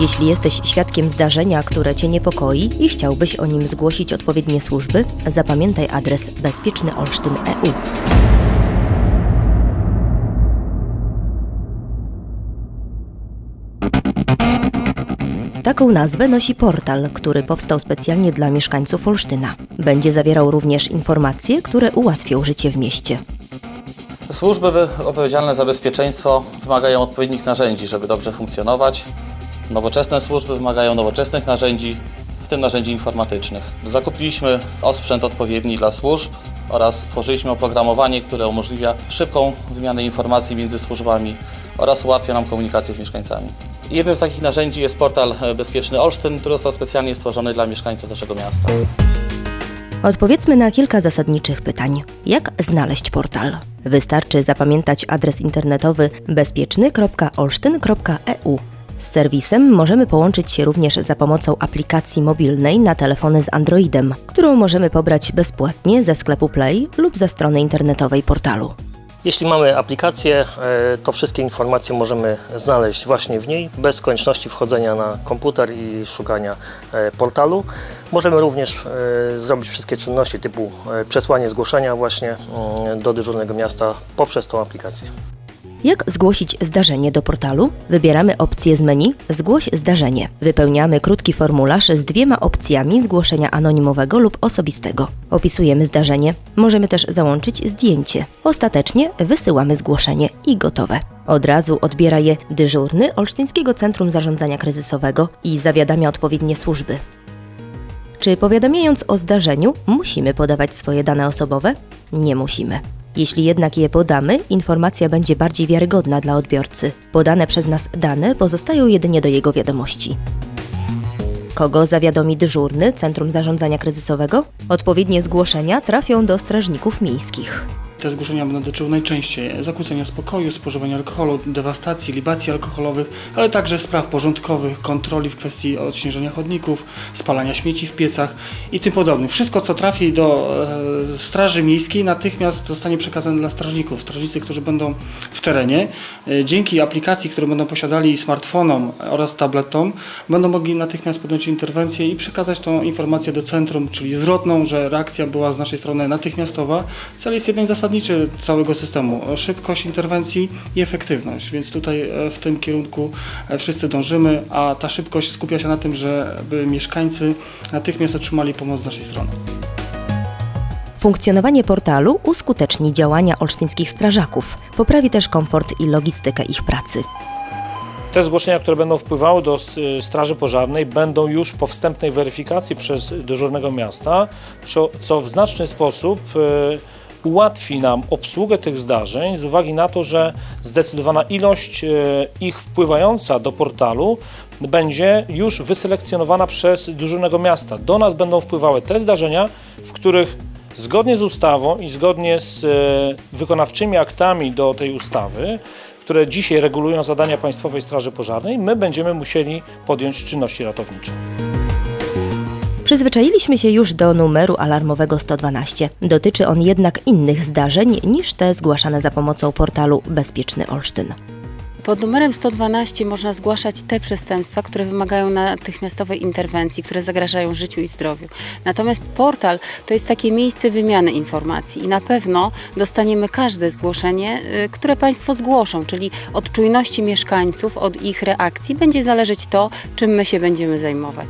Jeśli jesteś świadkiem zdarzenia, które Cię niepokoi i chciałbyś o nim zgłosić odpowiednie służby, zapamiętaj adres bezpiecznyolsztyn.eu. Taką nazwę nosi portal, który powstał specjalnie dla mieszkańców Olsztyna. Będzie zawierał również informacje, które ułatwią życie w mieście. Służby odpowiedzialne za bezpieczeństwo wymagają odpowiednich narzędzi, żeby dobrze funkcjonować. Nowoczesne służby wymagają nowoczesnych narzędzi, w tym narzędzi informatycznych. Zakupiliśmy osprzęt odpowiedni dla służb oraz stworzyliśmy oprogramowanie, które umożliwia szybką wymianę informacji między służbami oraz ułatwia nam komunikację z mieszkańcami. Jednym z takich narzędzi jest portal Bezpieczny Olsztyn, który został specjalnie stworzony dla mieszkańców naszego miasta. Odpowiedzmy na kilka zasadniczych pytań. Jak znaleźć portal? Wystarczy zapamiętać adres internetowy bezpieczny.olsztyn.eu. Z serwisem możemy połączyć się również za pomocą aplikacji mobilnej na telefony z Androidem, którą możemy pobrać bezpłatnie ze sklepu Play lub ze strony internetowej portalu. Jeśli mamy aplikację, e, to wszystkie informacje możemy znaleźć właśnie w niej, bez konieczności wchodzenia na komputer i szukania e, portalu. Możemy również e, zrobić wszystkie czynności typu przesłanie zgłoszenia właśnie mm, do dyżurnego miasta poprzez tą aplikację. Jak zgłosić zdarzenie do portalu? Wybieramy opcję z menu Zgłoś zdarzenie. Wypełniamy krótki formularz z dwiema opcjami zgłoszenia anonimowego lub osobistego. Opisujemy zdarzenie. Możemy też załączyć zdjęcie. Ostatecznie wysyłamy zgłoszenie i gotowe. Od razu odbiera je dyżurny Olsztyńskiego Centrum Zarządzania Kryzysowego i zawiadamia odpowiednie służby. Czy powiadamiając o zdarzeniu, musimy podawać swoje dane osobowe? Nie musimy. Jeśli jednak je podamy, informacja będzie bardziej wiarygodna dla odbiorcy. Podane przez nas dane pozostają jedynie do jego wiadomości. Kogo zawiadomi dyżurny Centrum Zarządzania Kryzysowego? Odpowiednie zgłoszenia trafią do strażników miejskich. Te zgłoszenia będą dotyczyły najczęściej zakłócenia spokoju, spożywania alkoholu, dewastacji, libacji alkoholowych, ale także spraw porządkowych, kontroli w kwestii odśnieżenia chodników, spalania śmieci w piecach i tym podobnych. Wszystko, co trafi do e, Straży Miejskiej, natychmiast zostanie przekazane dla strażników. Strażnicy, którzy będą w terenie, e, dzięki aplikacji, które będą posiadali smartfonom oraz tabletom, będą mogli natychmiast podjąć interwencję i przekazać tą informację do centrum, czyli zwrotną, że reakcja była z naszej strony natychmiastowa. Cel jest jeden zasadniczy całego systemu. Szybkość interwencji i efektywność, więc tutaj e, w tym kierunku e, wszyscy dążymy, a ta szybkość skupia się na tym, żeby mieszkańcy natychmiast otrzymali pomoc z naszej strony. Funkcjonowanie portalu uskuteczni działania olsztyńskich strażaków, poprawi też komfort i logistykę ich pracy. Te zgłoszenia, które będą wpływały do s- Straży Pożarnej, będą już po wstępnej weryfikacji przez dyżurnego miasta, co- w znaczny sposób e, ułatwi nam obsługę tych zdarzeń z uwagi na to, że zdecydowana ilość e, ich wpływająca do portalu będzie już wyselekcjonowana przez dyżurnego miasta. Do nas będą wpływały te zdarzenia, w których zgodnie z ustawą i zgodnie z e, wykonawczymi aktami do tej ustawy, które dzisiaj regulują zadania Państwowej Straży Pożarnej, my będziemy musieli podjąć czynności ratownicze. Przyzwyczailiśmy się już do numeru alarmowego 112. Dotyczy on jednak innych zdarzeń niż te zgłaszane za pomocą portalu Bezpieczny Olsztyn. Pod numerem 112 można zgłaszać te przestępstwa, które wymagają natychmiastowej interwencji, które zagrażają życiu i zdrowiu. Natomiast portal to jest takie miejsce wymiany informacji i na pewno dostaniemy każde zgłoszenie, y, które Państwo zgłoszą, czyli od czujności mieszkańców, od ich reakcji będzie zależeć to, czym my się będziemy zajmować.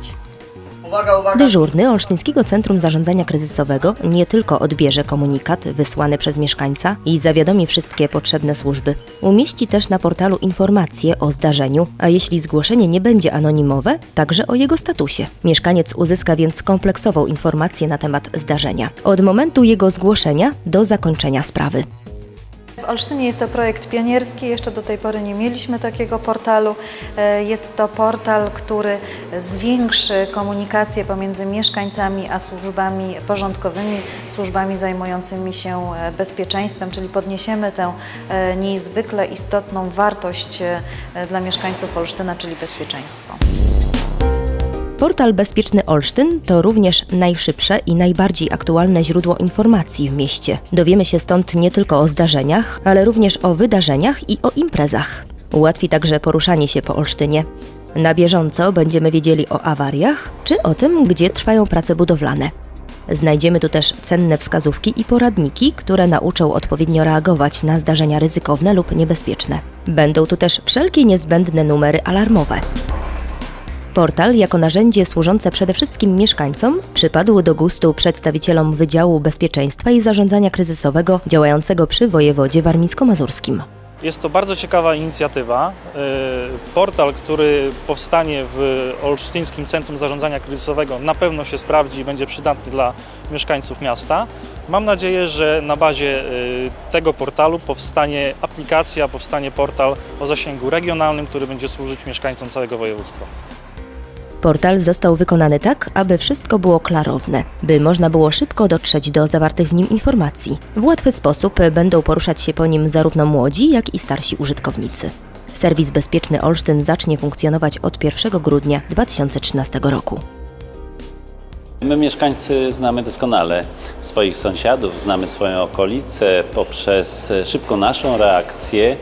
Dyżurny Olsztyńskiego Centrum Zarządzania Kryzysowego nie tylko odbierze komunikat wysłany przez mieszkańca i zawiadomi wszystkie potrzebne służby. Umieści też na portalu informacje o zdarzeniu, a jeśli zgłoszenie nie będzie anonimowe, także o jego statusie. Mieszkaniec uzyska więc kompleksową informację na temat zdarzenia. Od momentu jego zgłoszenia do zakończenia sprawy. W Olsztynie jest to projekt pionierski, jeszcze do tej pory nie mieliśmy takiego portalu. E, Jest to portal, który zwiększy komunikację pomiędzy mieszkańcami a służbami porządkowymi, służbami zajmującymi się e, bezpieczeństwem, czyli podniesiemy tę e, niezwykle istotną wartość dla mieszkańców Olsztyna, czyli bezpieczeństwo. Portal Bezpieczny Olsztyn to również najszybsze i najbardziej aktualne źródło informacji w mieście. Dowiemy się stąd nie tylko o zdarzeniach, ale również o wydarzeniach i o imprezach. Ułatwi także poruszanie się po Olsztynie. Na bieżąco będziemy wiedzieli o awariach czy o tym, gdzie trwają prace budowlane. Znajdziemy tu też cenne wskazówki i poradniki, które nauczą odpowiednio reagować na zdarzenia ryzykowne lub niebezpieczne. Będą tu też wszelkie niezbędne numery alarmowe. Portal jako narzędzie służące przede wszystkim mieszkańcom przypadł do gustu przedstawicielom Wydziału Bezpieczeństwa i Zarządzania Kryzysowego działającego przy wojewodzie warmińsko-mazurskim. Jest to bardzo ciekawa inicjatywa. Y, Portal, który powstanie w Olsztyńskim Centrum Zarządzania Kryzysowego na pewno się sprawdzi i będzie przydatny dla mieszkańców miasta. Mam nadzieję, że na bazie y, tego portalu powstanie aplikacja, powstanie portal o zasięgu regionalnym, który będzie służyć mieszkańcom całego województwa. Portal został wykonany tak, aby wszystko było klarowne, by można było szybko dotrzeć do zawartych w nim informacji. W łatwy sposób będą poruszać się po nim zarówno młodzi, jak i starsi użytkownicy. Serwis Bezpieczny Olsztyn zacznie funkcjonować od 1 grudnia 2013 roku. My mieszkańcy znamy doskonale swoich sąsiadów, znamy swoją okolicę. Poprzez szybką naszą reakcję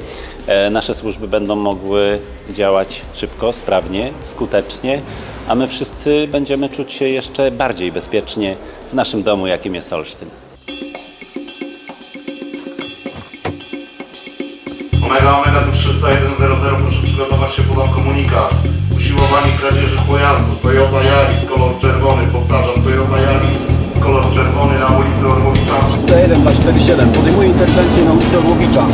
nasze służby będą mogły działać szybko, sprawnie, skutecznie, a my wszyscy będziemy czuć się jeszcze bardziej bezpiecznie w naszym domu, jakim jest Olsztyn. Omega Omega tu 30100, proszę przygotować się, podam komunikat. Usiłowanie kradzieży pojazdu, Toyota Yaris, kolor czerwony, powtarzam, Toyota Yaris, kolor czerwony na ulicy Orłowicza. 11247 podejmuje interwencję na ulicy Orłowicza.